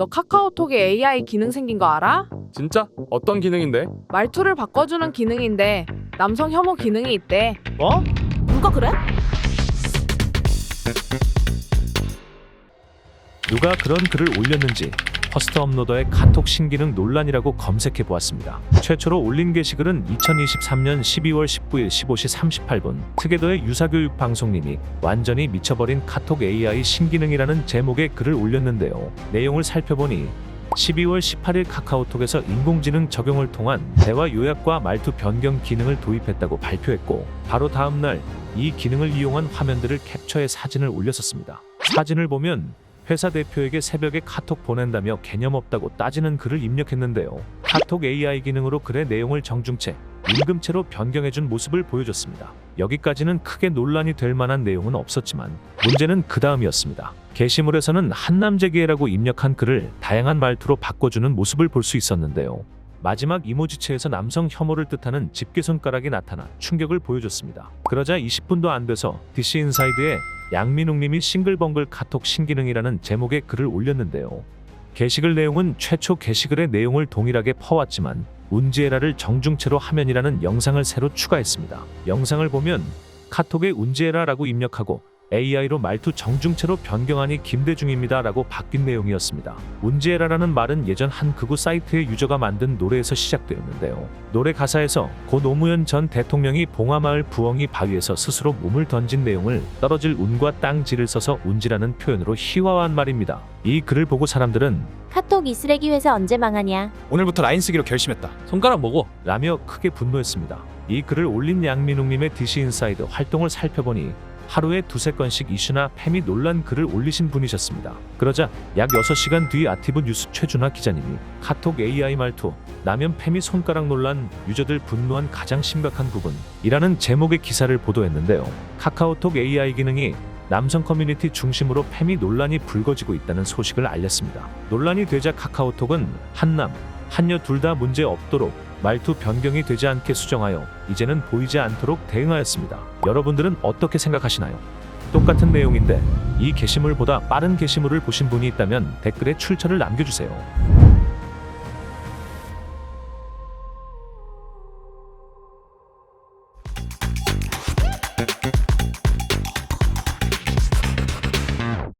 너 카카오톡에 AI 기능 생긴 거 알아? 진짜? 어떤 기능인데? 말투를 바꿔주는 기능인데 남성 혐오 기능이 있대. 뭐? 누가 그래? 누가 그런 글을 올렸는지 퍼스트 업로더의 카톡 신기능 논란이라고 검색해 보았습니다. 최초로 올린 게시글은 2023년 12월 19일 15시 38분 특혜도의 유사교육 방송님이 완전히 미쳐버린 카톡 AI 신기능이라는 제목의 글을 올렸는데요. 내용을 살펴보니 12월 18일 카카오톡에서 인공지능 적용을 통한 대화 요약과 말투 변경 기능을 도입했다고 발표했고 바로 다음 날 이 기능을 이용한 화면들을 캡처해 사진을 올렸었습니다. 사진을 보면 회사 대표에게 새벽에 카톡 보낸다며 개념 없다고 따지는 글을 입력했는데요. 카톡 AI 기능으로 글의 내용을 정중채, 임금체로 변경해준 모습을 보여줬습니다. 여기까지는 크게 논란이 될 만한 내용은 없었지만 문제는 그 다음이었습니다. 게시물에서는 한남재기회라고 입력한 글을 다양한 말투로 바꿔주는 모습을 볼 수 있었는데요. 마지막 이모지체에서 남성 혐오를 뜻하는 집게 손가락이 나타나 충격을 보여줬습니다. 그러자 20분도 안 돼서 DC 인사이드에 양민웅님이 싱글벙글 카톡 신기능이라는 제목의 글을 올렸는데요. 게시글 내용은 최초 게시글의 내용을 동일하게 퍼왔지만 운지에라를 정중체로 하면이라는 영상을 새로 추가했습니다. 영상을 보면 카톡에 운지에라라고 입력하고 AI로 말투 정중체로 변경하니 김대중입니다 라고 바뀐 내용이었습니다. 운지에라라는 말은 예전 한 극우 사이트의 유저가 만든 노래에서 시작되었는데요. 노래 가사에서 고 노무현 전 대통령이 봉화마을 부엉이 바위에서 스스로 몸을 던진 내용을 떨어질 운과 땅지를 써서 운지라는 표현으로 희화화한 말입니다. 이 글을 보고 사람들은 카톡 이 쓰레기 회사 언제 망하냐? 오늘부터 라인 쓰기로 결심했다. 손가락 뭐고? 라며 크게 분노했습니다. 이 글을 올린 양민웅님의 DC 인사이드 활동을 살펴보니 하루에 두세 건씩 이슈나 페미 논란 글을 올리신 분이셨습니다. 그러자 약 6시간 뒤 아티브 뉴스 최준하 기자님이 카톡 AI 말투 남연 페미 손가락 논란 유저들 분노한 가장 심각한 부분이라는 제목의 기사를 보도했는데요. 카카오톡 AI 기능이 남성 커뮤니티 중심으로 페미 논란이 불거지고 있다는 소식을 알렸습니다. 논란이 되자 카카오톡은 한남, 한여 둘 다 문제 없도록 말투 변경이 되지 않게 수정하여 이제는 보이지 않도록 대응하였습니다. 여러분들은 어떻게 생각하시나요? 똑같은 내용인데 이 게시물보다 빠른 게시물을 보신 분이 있다면 댓글에 출처를 남겨주세요.